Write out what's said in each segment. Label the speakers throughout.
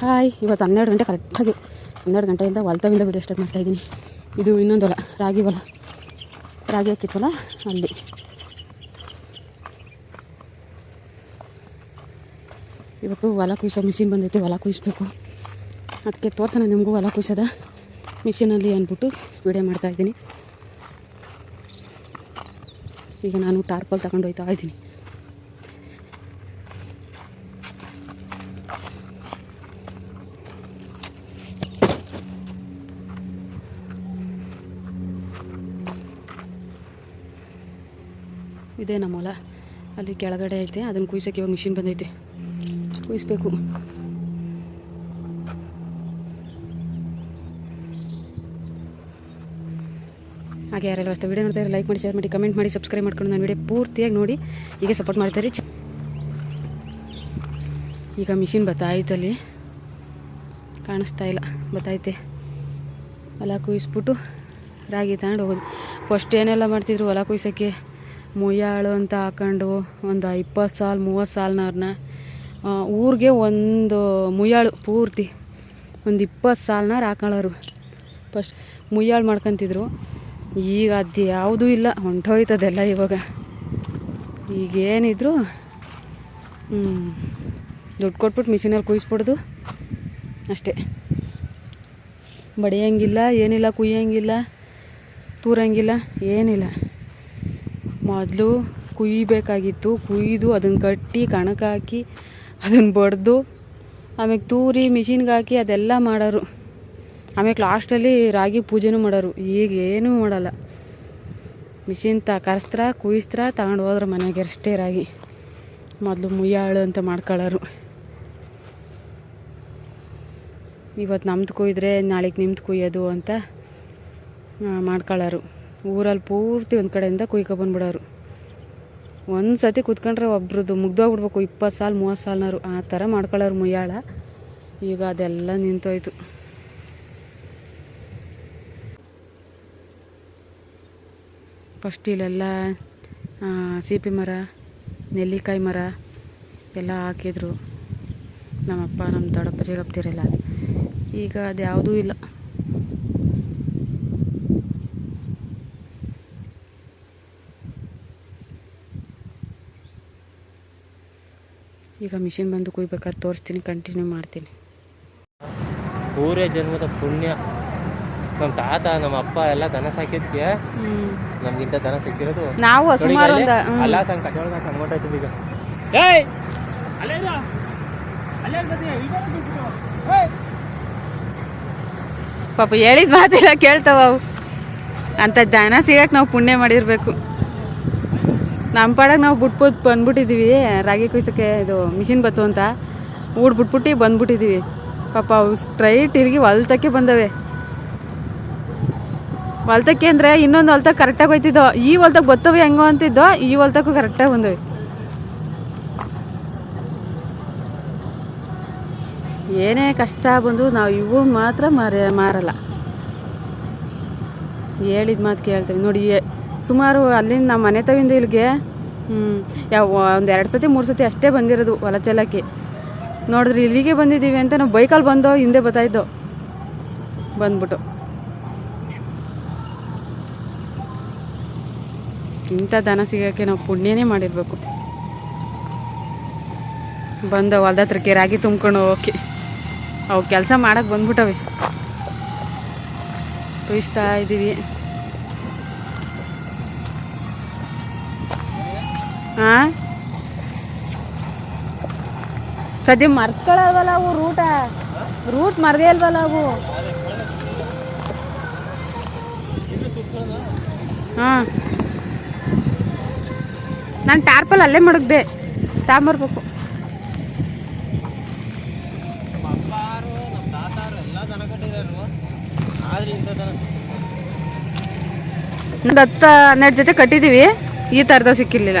Speaker 1: Hi, ಇವತ್ತು ಹನ್ನೆರಡು ಗಂಟೆ ಕರೆಕ್ಟಾಗಿ ಹನ್ನೆರಡು ಗಂಟೆಯಿಂದ ಹೊಲ್ತವಿಂದ ವಿಡಿಯೋ ಸ್ಟಾರ್ಟ್ ಮಾಡ್ತಾಯಿದ್ದೀನಿ ಇದು ಇನ್ನೊಂದು ಹೊಲ ರಾಗಿ ಹೊಲ. ರಾಗಿ ಹಾಕಿತ್ತಲ್ಲ ಅಲ್ಲಿ. ಇವತ್ತು ಹೊಲ ಕುಯ್ಸೋ ಮಿಷಿನ್ ಬಂದೈತೆ, ಹೊಲ ಕುಯ್ಸ್ಬೇಕು. ಅದಕ್ಕೆ ತೋರ್ಸೋಣ ನಿಮಗೂ ಹೊಲ ಕುಯ್ಸೋದ. ಮಿಷಿನಲ್ಲಿ ಅಂದ್ಬಿಟ್ಟು ವಿಡಿಯೋ ಮಾಡ್ತಾಯಿದ್ದೀನಿ ಈಗ ನಾನು ಟಾರ್ಪಲ್ ತಗೊಂಡು ಹೋಗ್ತಾ ಇದ್ದೀನಿ. ಇದೇ ನಮ್ಮ ಹೊಲ. ಅಲ್ಲಿ ಕೆಳಗಡೆ ಐತೆ. ಅದನ್ನು ಕುಯ್ಸೋಕೆ ಇವಾಗ ಮಿಷಿನ್ ಬಂದೈತೆ. ಕುಯ್ಸ್ಬೇಕು. ಹಾಗೆ ಯಾರೆಲ್ಲ ಅಷ್ಟೇ ವಿಡಿಯೋ ನೋಡ್ತಾರೆ ಲೈಕ್ ಮಾಡಿ ಶೇರ್ ಮಾಡಿ ಕಮೆಂಟ್ ಮಾಡಿ ಸಬ್ಸ್ಕ್ರೈಬ್ ಮಾಡ್ಕೊಂಡು ನಾನು ವೀಡಿಯೋ ಪೂರ್ತಿಯಾಗಿ ನೋಡಿ. ಈಗ ಸಪೋರ್ಟ್ ಮಾಡ್ತಾರೆ ಈಗ ಮಿಷಿನ್ ಬತ್ತಾಯ್ತಲ್ಲಿ ಕಾಣಿಸ್ತಾ ಇಲ್ಲ. ಬತ್ತೈತೆ ಹೊಲ ಕುಯಿಸ್ಬಿಟ್ಟು ರಾಗಿ ತಗೊಂಡು ಹೋಗೋದು ಫಸ್ಟ್ ಏನೆಲ್ಲ ಮಾಡ್ತಿದ್ರು ಹೊಲ ಕುಯ್ಸೋಕ್ಕೆ? ಮುಯ್ಯಾಳು ಅಂತ ಹಾಕೊಂಡು ಒಂದು ಇಪ್ಪತ್ತು ಸಾಲು, ಮೂವತ್ತು ಸಾಲ್ನವ್ರನ್ನ ಊರಿಗೆ ಒಂದು ಮುಯ್ಯಾಳು ಪೂರ್ತಿ. ಒಂದು ಇಪ್ಪತ್ತು ಸಾಲನಾರು ಹಾಕೊಳ್ಳೋರು. ಫಸ್ಟ್ ಮುಯ್ಯಾಳು ಮಾಡ್ಕೊತಿದ್ರು. ಈಗ ಅದು ಯಾವುದೂ ಇಲ್ಲ, ಹೊಂಟೋಯ್ತದೆಲ್ಲ ಇವಾಗ. ಈಗೇನಿದ್ರು ದುಡ್ಡು ಕೊಟ್ಬಿಟ್ಟು ಮಿಷಿನಲ್ಲಿ ಕುಯ್ಸ್ಬಿಡ್ದು. ಅಷ್ಟೇ. ಬಡಿಯೋಂಗಿಲ್ಲ, ಏನಿಲ್ಲ, ಕುಯ್ಯೋಂಗಿಲ್ಲ, ತೂರಂಗಿಲ್ಲ, ಏನಿಲ್ಲ. ಮೊದಲು ಕುಯ್ಬೇಕಾಗಿತ್ತು. ಕುಯ್ದು ಅದನ್ನು ಕಟ್ಟಿ ಕಣಕ್ಕೆ ಹಾಕಿ ಅದನ್ನು ಬಡ್ದು ಆಮೇಲೆ ತೂರಿ ಮಿಷಿನ್ಗೆ ಹಾಕಿ ಅದೆಲ್ಲ ಮಾಡೋರು. ಆಮೇಲೆ ಲಾಸ್ಟಲ್ಲಿ ರಾಗಿ ಪೂಜೆನೂ ಮಾಡೋರು. ಈಗ ಏನೂ ಮಾಡಲ್ಲ. ಮಿಷಿನ್ ತ, ಕರೆಸ್ತ್ರ, ಕುಯಿಸ್ತ್ರ ತಗೊಂಡು ಹೋದ್ರೆ ಮನೆಗೆ ಅಷ್ಟೇ ರಾಗಿ. ಮೊದಲು ಮುಯ್ಯಾಳು ಅಂತ ಮಾಡ್ಕೊಳ್ಳೋರು ಇವತ್ತು ನಮ್ದು ಕುಯ್ದ್ರೆ ನಾಳೆಗೆ ನಿಮ್ದು ಕುಯ್ಯೋದು ಅಂತ ಮಾಡ್ಕೊಳ್ಳೋರು ಊರಲ್ಲಿ ಪೂರ್ತಿ ಒಂದು ಕಡೆಯಿಂದ ಕುಯ್ಕೊ ಬಂದ್ಬಿಡೋರು. ಒಂದು ಸತಿ ಕುತ್ಕೊಂಡ್ರೆ ಒಬ್ರದ್ದು ಮುಗ್ದೋಗ್ಬಿಡ್ಬೇಕು. ಇಪ್ಪತ್ತು ಸಾಲು, ಮೂವತ್ತು ಸಾಲ್ನವರು ಆ ಥರ ಮಾಡ್ಕೊಳ್ಳೋರು ಮುಯ್ಯಾಳ ಈಗ ಅದೆಲ್ಲ ನಿಂತೋಯ್ತು. ಫಸ್ಟ್ ಇಲ್ಲೆಲ್ಲ ಸೀಪಿ ಮರ, ನೆಲ್ಲಿಕಾಯಿ ಮರ ಎಲ್ಲ ಹಾಕಿದ್ರು. ನಮ್ಮಪ್ಪ ನಮ್ಮ ದೊಡ್ಡಪ್ಪ ಚಿಕ್ಕಪ್ಪದಿರೆಲ್ಲ ಈಗ ಅದು ಯಾವುದೂ ಇಲ್ಲ. ಈಗ ಮಿಷಿನ್ ಬಂದು ಕುಯ್ಬೇಕಾದ್ರೆ ತೋರಿಸ್ತೀನಿ ಕಂಟಿನ್ಯೂ ಮಾಡ್ತೀನಿ.
Speaker 2: ಊರೇ ಜನ್ಮದ ಪುಣ್ಯ. ನಮ್ಮ ತಾತ ನಮ್ಮ ಅಪ್ಪ ಎಲ್ಲ ದನ ಸಾಕಿದ್ಕೆ ನಮ್ಗಿಂತ ದನ ಸಿಕ್ಕಿರೋದು
Speaker 1: ನಾವು ಸುಮಾರು ಒಂದು
Speaker 2: ಅಲ್ಲ ಸಂಗ್ ಕಟ್ಟೊಳಗ ಸಂಗೋಟಾಯ್ತು ಈಗ. ಏಯ್! ಅಲ್ಲೇ ಇರು. ಅಲ್ಲೇ ಇರ್ಬೇಕು, ಈಗ ಬಿಟ್ಬಿಡು. ಏಯ್!
Speaker 1: ಪಾಪ ಹೇಳಿದ ಮಾತೆಲ್ಲ ಕೇಳ್ತಾವ ಅವು. ಅಂತ ದನ ಸಿಗಕ್ಕೆ ನಾವು ಪುಣ್ಯ ಮಾಡಿರಬೇಕು. ನಮ್ಮ ಪಾಡಾಗ ನಾವು ಬಿಟ್ಬಿಟ್ಟು ಬಂದ್ಬಿಟ್ಟಿದ್ದೀವಿ ರಾಗಿ ಕುಯ್ಸೋಕ್ಕೆ ಇದು ಮಿಷಿನ್ ಬತ್ತು ಅಂತ. ಊಟ ಬಿಟ್ಬಿಟ್ಟು ಬಂದ್ಬಿಟ್ಟಿದ್ದೀವಿ ಪಾಪ ಅವು ಸ್ಟ್ರೈಟ್ ತಿರುಗಿ ಹೊಲ್ತಕ್ಕೆ ಬಂದವೆ. ಹೊಲ್ತಕ್ಕೆ ಅಂದರೆ ಇನ್ನೊಂದು ಹೊಲ್ತಾಗ ಕರೆಕ್ಟಾಗಿ ಹೋಯ್ತಿದ್ದೋ, ಈ ಹೊಲ್ತಾಗ ಬತ್ತವೆ ಹೆಂಗೋ ಅಂತಿದ್ದೋ, ಈ ಹೊಲ್ತಕ್ಕೂ ಕರೆಕ್ಟಾಗಿ ಬಂದವೆ. ಏನೇ ಕಷ್ಟ ಬಂದು ನಾವು ಇವು ಮಾತ್ರ ಮಾರ, ಮಾರಲ್ಲ. ಹೇಳಿದ ಮಾತು ಕೇಳ್ತೇವೆ. ನೋಡಿ ಸುಮಾರು ಅಲ್ಲಿಂದ ನಮ್ಮ ಮನೆ ತವಿಂದ ಇಲ್ಲಿಗೆ ಯಾವ, ಒಂದು ಎರಡು ಸತಿ, ಮೂರು ಸತಿ ಅಷ್ಟೇ ಬಂದಿರೋದು ಹೊಲ ಚೆಲ್ಲಕ್ಕೆ. ನೋಡಿದ್ರೆ, ಇಲ್ಲಿಗೆ ಬಂದಿದ್ದೀವಿ ಅಂತ ನಾವು ಬೈಕಲ್ಲಿ ಬಂದೋ ಹಿಂದೆ ಬತ್ತಾಯಿದ್ದೋ ಬಂದ್ಬಿಟ್ಟು. ಇಂಥ ದನ ಸಿಗೋಕ್ಕೆ ನಾವು ಪುಣ್ಯನೇ ಮಾಡಿರಬೇಕು. ಬಂದ ಹೊಲ್ದ ಹತ್ರಕ್ಕೆ ರಾಗಿ ತುಂಬ್ಕೊಂಡು ಓಕೆ ಅವು ಕೆಲಸ ಮಾಡೋಕ್ಕೆ ಬಂದ್ಬಿಟ್ಟವೆ. ಇಷ್ಟ ಇದ್ದೀವಿ. ಹಾಂ? ಸದ್ಯ ಮರ್ಕೊಳಲ್ವಲ್ಲ ಅವು ರೂಟ ರೂಟ್ ಮರದೇ ಅಲ್ವಲ್ಲ ಅವು? ಹಾಂ. ನಾನು ಟಾರ್ಪಲ್ ಅಲ್ಲೇ ಮಡಗ್ದೆ. ತಾಂಬರ್ಬೇಕು ಒಂದು ಹತ್ತು ಹನ್ನೆರಡು ಜೊತೆ ಕಟ್ಟಿದ್ದೀವಿ ಈ ಥರದ ಸಿಕ್ಕಿರ್ಲಿಲ್ಲ.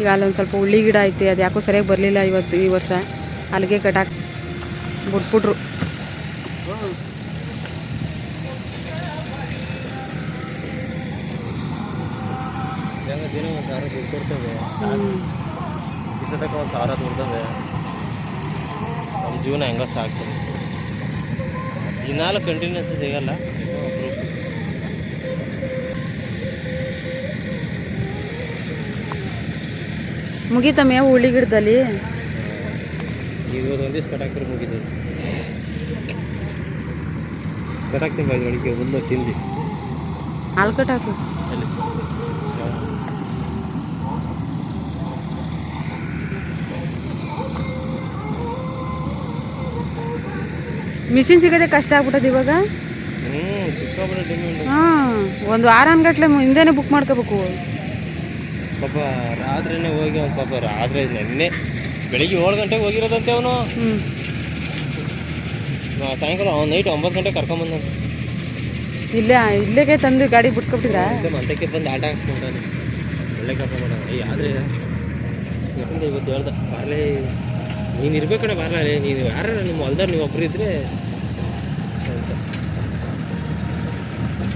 Speaker 1: ಈಗ ಅಲ್ಲೊಂದು ಸ್ವಲ್ಪ ಉಳ್ಳಿ ಗಿಡ ಐತಿ ಅದು ಯಾಕೋ ಸರಿಯಾಗಿ ಬರಲಿಲ್ಲ ಇವತ್ತು ಈ ವರ್ಷ. ಅಲ್ಲಿಗೆ ಕಟಾಕ್ ಬಿಟ್ಬಿಟ್ರು.
Speaker 2: ಜೀವನ ಹೆಂಗ ಸಾಕ್ತದೆ. ದಿನಾಲು ಕಂಟಿನ್ಯೂಸ್ ಸಿಗಲ್ಲ ಬಾಯ್ ಒಳಗೆ ಹುಲ್ಲು ಗಿಡದಲ್ಲಿ
Speaker 1: ಹಾಲು ಮಿಷಿನ್ ಸಿಗೋದೇ ಕಷ್ಟ ಆಗ್ಬಿಟ್ಟದ ಇವಾಗ? ಹಾಂ ಒಂದು ವಾರ ಅನ್ಗಟ್ಲೆ ಹಿಂದೆನೆ ಬುಕ್ ಮಾಡ್ಕೋಬೇಕು.
Speaker 2: ಪಾಪ ರಾತ್ರಿನೇ ಹೋಗಿ ಅವ್ನು ಪಾಪ ರಾತ್ರಿ ನೆನ್ನೆ ಬೆಳಿಗ್ಗೆ ಏಳು ಗಂಟೆಗೆ ಹೋಗಿರೋದಂತೆ ಅವನು. ಸಾಯಂಕಾಲ ಅವ್ನು ನೈಟ್ ಒಂಬತ್ತು ಗಂಟೆಗೆ ಕರ್ಕೊಂಬಂದ
Speaker 1: ಇಲ್ಲೇ ಇಲ್ಲೇಗೆ ತಂದು ಗಾಡಿ ಬಿಡ್ಸ್ಕೊಬಿಟ್ಟಿದ್ರಾ?
Speaker 2: ಮಂತಕ್ಕೆ ಬಂದು ಆಟ ಹಾಕ್ಸ್ಕೊಂಡಾನೆ ಒಳ್ಳೆ ಕರ್ಕೊಂಬಂದ ಅಯ್ಯ ಆದರೆ ಯಾಕಂದ್ರೆ ಇವತ್ತು ಹೇಳ್ದ ಬಾರ್ಲೆ ನೀನು ಇರ್ಬೇಕಣ್ಣ ಬಾರ್ಲೆ ನೀನು ಯಾರ ನಿಮ್ಮ ಹೊಲ್ದಾರ ನೀವು ಒಬ್ರು ಇದ್ರೆ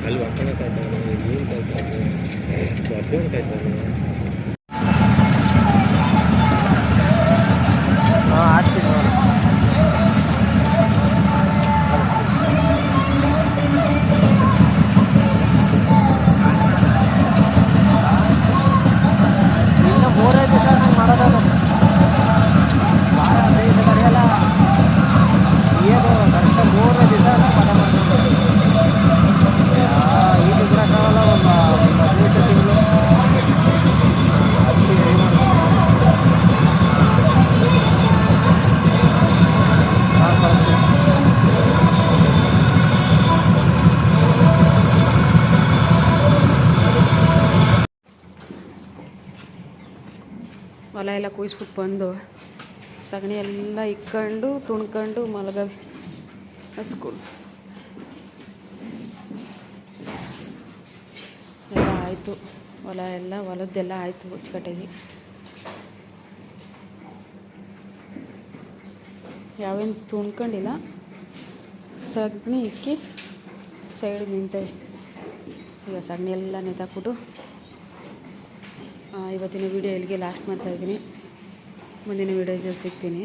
Speaker 2: ಅಲ್ಲಿ ಒಕ್ಕಣ 我不
Speaker 1: все, ಎಲ್ಲ ಕೂಯಿಸ್ಬಿಟ್ಟು ಬಂದು ಸಗಣಿ ಎಲ್ಲ ಇಕ್ಕೊಂಡು ತುಣ್ಕೊಂಡು ಮಲಗವೆ. ಹಸ್ಕೊಂಡು ಎಲ್ಲ ಆಯಿತು. ಹೊಲ ಎಲ್ಲ, ಹೊಲದ್ದೆಲ್ಲ ಆಯಿತು ಹುಚ್ಕಟ್ಟೆಗೆ ಯಾವೇನು ತುಣ್ಕೊಂಡಿಲ್ಲ ಸಗಣಿ ಇಕ್ಕಿ ಸೈಡ್ ನಿಂತವೆ ಈಗ ಸಗಣಿ ಎಲ್ಲ ನೆತಾಕ್ಬಿಟ್ಟು ಇವತ್ತಿನ ವಿಡಿಯೋ ಇಲ್ಲಿಗೆ ಲಾಸ್ಟ್ ಮಾಡ್ತಾಯಿದ್ದೀನಿ ಮುಂದಿನ ವಿಡಿಯೋದಲ್ಲಿ ಸಿಗ್ತೀನಿ.